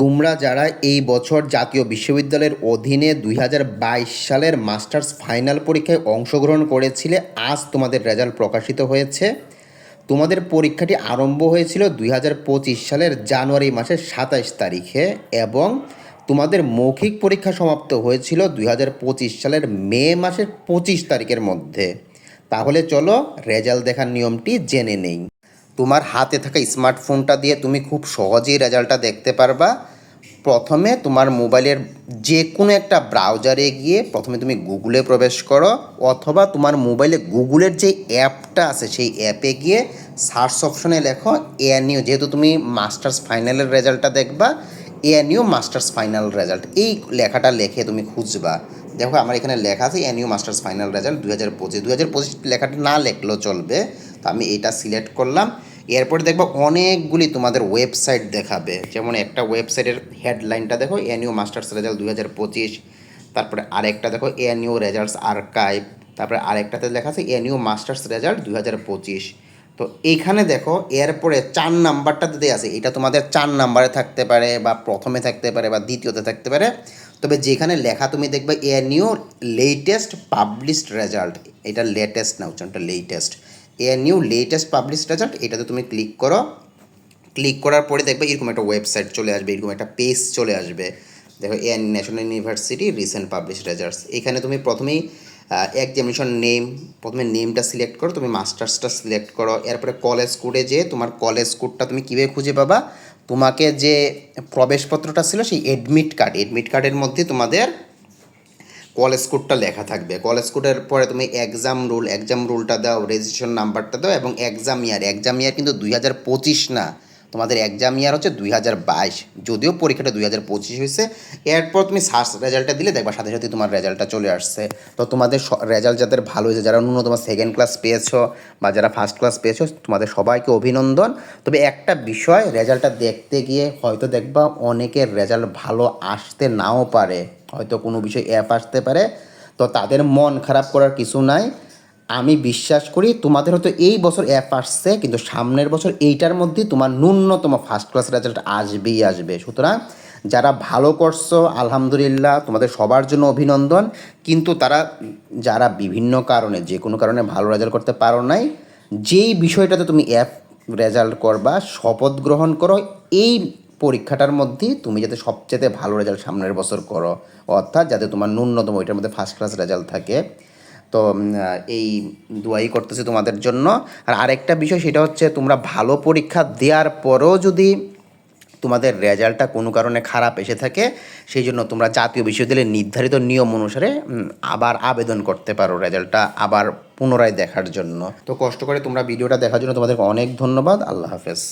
তোমরা যারা এই বছর জাতীয় বিশ্ববিদ্যালয়ের অধীনে দুই হাজার বাইশ সালের মাস্টার্স ফাইনাল পরীক্ষায় অংশগ্রহণ করেছিলে, আজ তোমাদের রেজাল্ট প্রকাশিত হয়েছে। তোমাদের পরীক্ষাটি আরম্ভ হয়েছিল দুই হাজার পঁচিশ সালের জানুয়ারি মাসের সাতাইশ তারিখে এবং তোমাদের মৌখিক পরীক্ষা সমাপ্ত হয়েছিল দুই হাজার পঁচিশ সালের মে মাসের পঁচিশ তারিখের মধ্যে। তাহলে চলো রেজাল্ট দেখার নিয়মটি জেনে নেই। তোমার হাতে থাকা স্মার্টফোনটা দিয়ে তুমি খুব সহজেই রেজাল্টটা দেখতে পারবা। প্রথমে তোমার মোবাইলের যে কোনো একটা ব্রাউজারে গিয়ে প্রথমে তুমি গুগলে প্রবেশ করো, অথবা তোমার মোবাইলে গুগলের যে অ্যাপটা আছে, সেই অ্যাপে গিয়ে সার্চ অপশনে লেখো এএনইউ যেহেতু তুমি মাস্টার্স ফাইনালের রেজাল্টটা দেখবা এএনইউ মাস্টার্স ফাইনাল রেজাল্ট এই লেখাটা লেখে তুমি খুঁজবা। দেখো, আমার এখানে লেখা আছে এনইউ মাস্টার্স ফাইনাল রেজাল্ট দু হাজার পঁচিশ। দু হাজার পঁচিশ লেখাটা না লেখলেও চলবে। তো আমি এটা সিলেক্ট করলাম। এরপরে দেখব অনেকগুলি তোমাদের ওয়েবসাইট দেখাবে। যেমন একটা ওয়েবসাইটের হেডলাইনটা দেখো এনইউ মাস্টার্স রেজাল্ট দু হাজার পঁচিশ, তারপরে আরেকটা দেখো এনইউ রেজাল্টস আর্কাইভ তারপরে আরেকটাতে লেখা আছে এনইউ মাস্টার্স রেজাল্ট দু হাজার পঁচিশ। তো এইখানে দেখো, এরপরে চার নাম্বারটা দিতে আছে, এটা তোমাদের চার নাম্বারে থাকতে পারে বা প্রথমে থাকতে পারে বা দ্বিতীয়তে থাকতে পারে। তবে যেখানে লেখা তুমি দেখবে a new latest published result এটা লেটেস্ট না, উচ্চারণটা latest a new latest published result এটাতে তুমি ক্লিক করো। ক্লিক করার পরে দেখবে এরকম একটা ওয়েবসাইট চলে আসবে, এরকম একটা পেজ চলে আসবে। দেখো, a National University recent publish results এখানে তুমি প্রথমেই এক্সামিনেশন নেম প্রথমে নেমটা সিলেক্ট করো, তুমি মাস্টার্সটা সিলেক্ট করো। এরপরে কলেজ কোডে যে তোমার কলেজ কোডটা তুমি কীভাবে খুঁজে পাবা? তোমাকে যে প্রবেশপত্রটা ছিল সেই এডমিট কার্ড এডমিট কার্ডের মধ্যে তোমাদের কলেজ কোডটা লেখা থাকবে। কলেজ কোডের পরে তুমি এক্সাম রুল এক্সাম রুলটা দাও রেজিস্ট্রেশন নাম্বারটা দাও এবং এক্সাম ইয়ার এক্সাম ইয়ার কিন্তু দুই হাজার পঁচিশ না। তোমাদের এক্সাম ইয়ার হচ্ছে দুই হাজার বাইশ। যদিও পরীক্ষাটা দুই হাজার পঁচিশ হয়েছে, এরপর তুমি সার্চ রেজাল্টটা দিলে দেখবা সাথে সাথে তোমার রেজাল্টটা চলে আসছে। তো তোমাদের রেজাল্ট যাদের ভালো হয়েছে, যারা ন্যূনতম সেকেন্ড ক্লাস পেয়েছ বা যারা ফার্স্ট ক্লাস পেয়েছ, তোমাদের সবাইকে অভিনন্দন। তবে একটা বিষয় রেজাল্টটা দেখতে গিয়ে হয়তো দেখবা অনেকের রেজাল্ট ভালো আসতে নাও পারে। হয়তো কোনো বিষয় অ্যাপ আসতে পারে। তো তাদের মন খারাপ করার কিছু নাই। আমি বিশ্বাস করি তোমাদের হয়তো এই বছর অ্যাপ আসছে, কিন্তু সামনের বছর এইটার মধ্যেই তোমার ন্যূনতম ফার্স্ট ক্লাস রেজাল্ট আসবেই আসবে। সুতরাং যারা ভালো করছ, আলহামদুলিল্লাহ, তোমাদের সবার জন্য অভিনন্দন। কিন্তু তারা, যারা বিভিন্ন কারণে, যে কোনো কারণে ভালো রেজাল্ট করতে পারো নাই, যেই বিষয়টাতে তুমি অ্যাপ রেজাল্ট করবা, শপথ গ্রহণ করো, এই পরীক্ষাটার মধ্যেই তুমি যাতে সবচেয়ে ভালো রেজাল্ট সামনের বছর করো। অর্থাৎ যাতে তোমার ন্যূনতম ওইটার মধ্যে ফার্স্ট ক্লাস রেজাল্ট থাকে। তো এই দুয়াই করতেছি তোমাদের জন্য। আর আরেকটা বিষয় সেটা হচ্ছে তোমরা ভালো পরীক্ষা দেওয়ার পরেও যদি তোমাদের রেজাল্টটা কোনো কারণে খারাপ এসে থাকে, সেই জন্য তোমরা জাতীয় বিশ্ববিদ্যালয়ের নির্ধারিত নিয়ম অনুসারে আবার আবেদন করতে পারো রেজাল্টটা আবার পুনরায় দেখার জন্য। তো কষ্ট করে তোমরা ভিডিওটা দেখার জন্য তোমাদেরকে অনেক ধন্যবাদ। আল্লাহ হাফেজ।